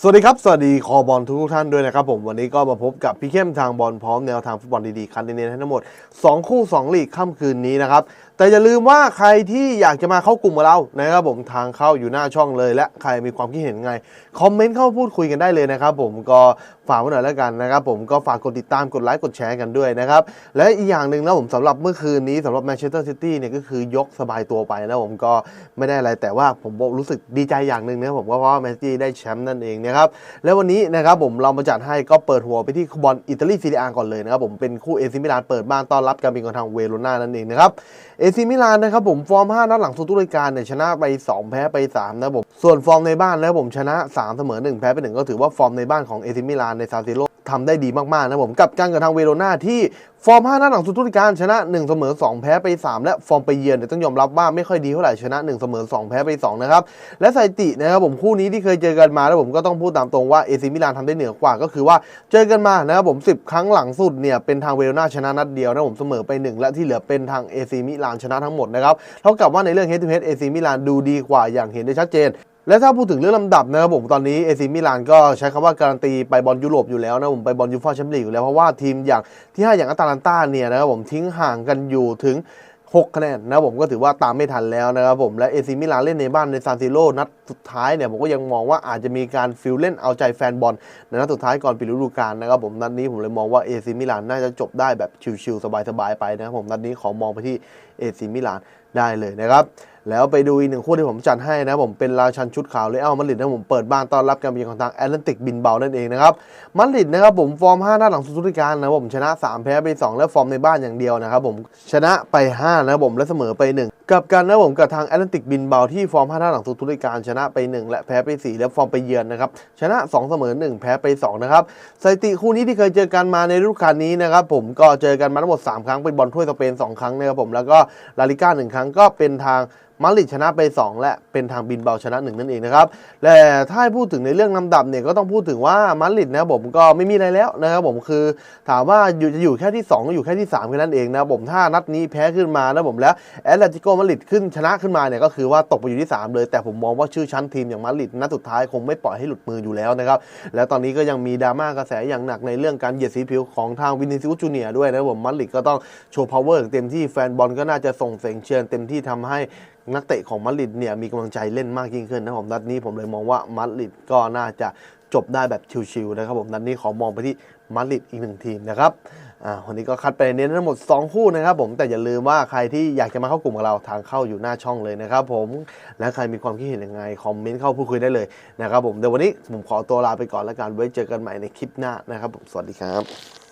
สวัสดีครับ สวัสดีคอบอลทุกท่านด้วยนะครับผมวันนี้ก็มาพบกับพี่เข้มทางบอลพร้อมแนวทางฟุตบอลดีๆคันเน้นให้ทั้งหมด 2 คู่ 2 ลีกค่ำคืนนี้นะครับ แต่อย่าลืมว่าใครที่อยากจะมาเข้ากลุ่มกับเรานะครับผมทางเข้าอยู่หน้าช่องเลย และใครมีความคิดเห็นไง คอมเมนต์เข้าพูดคุยกันได้เลยนะครับผมก็ฝากไว้หน่อยแล้วกันนะครับผมก็ฝากกดติดตามกดไลค์กดแชร์กันด้วยนะครับและอีกอย่างหนึ่งนะผมสำหรับเมื่อคืนนี้สำหรับแมนเชสเตอร์ซิตี้เนี่ยก็คือยกสบายตัวไปนะผมก็ไม่ได้อะไรแต่ว่าผมรู้สึกดีใจอย่างหนึ่งนะผมก็เพราะว่าแมนซิตี้ได้แชมป์นั่นเองนะครับแล้ววันนี้นะครับผมเรามาจัดให้ก็เปิดหัวไปที่บอลอิตาลีซีเรียก่อนเลยนะครับผมเป็นคู่เอซิมิลานเปิดบ้านต้อนรับการบินของทางเวโรนานั่นเองนะครับเอซิมิลานนะครับผมฟอร์ม 5 นัดหลังสุดทุกรการเนี่ยชนะไป 2 แพ้ไป 3 นะครับผมส่วนฟอร์มในบ้านนะครับผมชนะ 3 เสมอ 1 แพ้ไป 1 ก็ถือว่าฟอร์มในบ้านของเอซิมิลานในซาซิโร ทำได้ดีมากๆนะผมกับการกับทางเวโรนาที่ฟอร์ม5นัดหลังสุดทุกการชนะ1เสมอ2 แพ้ไป 3 และฟอร์มไปเยือนเนี่ยต้องยอมรับว่าไม่ค่อยดีเท่าไหร่ชนะ1เสมอ2 แพ้ไป2นะครับและสถิตินะครับผมคู่นี้ที่เคยเจอกันมาแล้วผมก็ต้องพูดตามตรงว่าเอซิมิลานทำได้เหนือกว่าก็คือว่าเจอกันมานะครับผม 10 ครั้งหลังสุดเนี่ยเป็นทางเวโรนาชนะนัดเดียวนะผมเสมอไป 1 และที่เหลือเป็นทางเอซิมิลานชนะทั้งหมดนะครับเท่ากับว่าในเรื่อง head to head เอซิมิลานดูดีกว่าอย่างเห็นได้ชัดเจน และถ้าพูดถึงเรื่องลำดับนะครับผมตอนนี้เอซิมิลานก็ใช้คำว่าการันตีไปบอลยุโรปอยู่แล้วนะผมไปบอลยูฟ่าแชมเปี้ยนลีกอยู่แล้วเพราะว่าทีมอย่างที่5อย่างอัตาลันตาเนี่ยนะครับผมทิ้งห่างกันอยู่ถึง 6คะแนนนะผมก็ถือว่าตามไม่ทันแล้วนะครับผมและเอซิมิลานเล่นในบ้านในซานซิโรนัดสุดท้ายเนี่ยผมก็ยังมองว่าอาจจะมีการฟิลเล่นเอาใจแฟนบอลในนัดสุดท้ายก่อนปิดฤดูกาลนะครับผมนัดนี้ผมเลยมองว่าเอซิมิลานน่าจะจบได้แบบชิวๆสบายๆไปนะครับผมนัดนี้ขอมองไปที่เอซิมิลานได้เลยนะครับแล้วไปดูอีกหนึ่งคู่ที่ผมจัดให้นะผมเป็นราชันชุดขาวเลยเอ้ามาดริดนะผมเปิดบ้านต้อนรับการมาเยือนของทางแอตแลนติกบินเบานั่นเองนะครับมาดริดนะครับผมฟอร์ม 5 หน้าหลังสุดทุกการนะผมชนะ 3 แพ้ไป 2 และฟอร์มในบ้านอย่างเดียวนะครับผมชนะไป 5นะบมและเสมอไปหนึ่งกับกันนะผมกับทางแอตแลนติกบินเบาที่ฟอร์ม5หน้าหลังสุดทุกรายการชนะไป 1 และแพ้ไป 4 และฟอร์มไปเยือนนะครับ ชนะ 2 เสมอ 1 แพ้ไป 2 นะครับสถิติคู่นี้ที่เคยเจอกันมาในฤดูกาลนี้นะครับผมก็เจอกันมาทั้งหมด 3 ครั้งเป็นบอลถ้วยสเปน 2 ครั้งนะครับผมแล้วก็ลาลิก้า1ครั้งก็เป็นทางมาริดชนะไป 2 และเป็นทางบินเบาชนะ 1 นั่นเองนะครับและถ้าพูดถึงในเรื่องลำดับเนี่ยก็ต้องพูดถึงว่ามาริดนะผมก็ไม่มีอะไรแล้วนะครับผมคือถามว่าอยู่จะอยู่แค่ที่ 2 อยู่แค่ที่3แค่นั้นเองนะผมถ้านัดนี้แพ้ขึ้นมานะผมแล้วแอตเลติโกมาริดขึ้นชนะขึ้นมาเนี่ยก็คือว่าตกไปอยู่ที่ 3 เลย แต่ผมมองว่าชื่อชั้นทีมอย่างมาริดนัดสุดท้ายคงไม่ปล่อยให้หลุดมืออยู่แล้วนะครับ แล้วตอนนี้ก็ยังมีดราม่ากระแสอย่างหนักในเรื่องการเหยียดสีผิวของทางวินิซิอุจูเนียด้วยนะผมมาริดก็ต้องโชว์ power เต็มที่แฟนบอลก็น่าจะส่งเสียงเชียร์เต็มที่ทำให้นักเตะของมาริดเนี่ยมีกำลังใจเล่นมากยิ่งขึ้นนะผมนัดนี้ผมเลยมองว่ามาริดก็น่าจะจบได้แบบชิวๆนะครับผมนัดนี้ขอมองไปที่มาริดอีกหนึ่งทีมนะครับ อ่าวันนี้ก็คัดไปเน้นทั้งหมด 2 คู่นะครับผมแต่อย่าลืมว่าใครที่อยากจะมาเข้ากลุ่มกับเราทางเข้าอยู่หน้าช่องเลยนะครับผมและใครมีความคิดเห็นยังไงคอมเมนต์เข้าพูดคุยได้เลยนะครับผมเดี๋ยววันนี้ผมขอตัวลาไปก่อนแล้วกันไว้เจอกันใหม่ในคลิปหน้านะครับผมสวัสดีครับ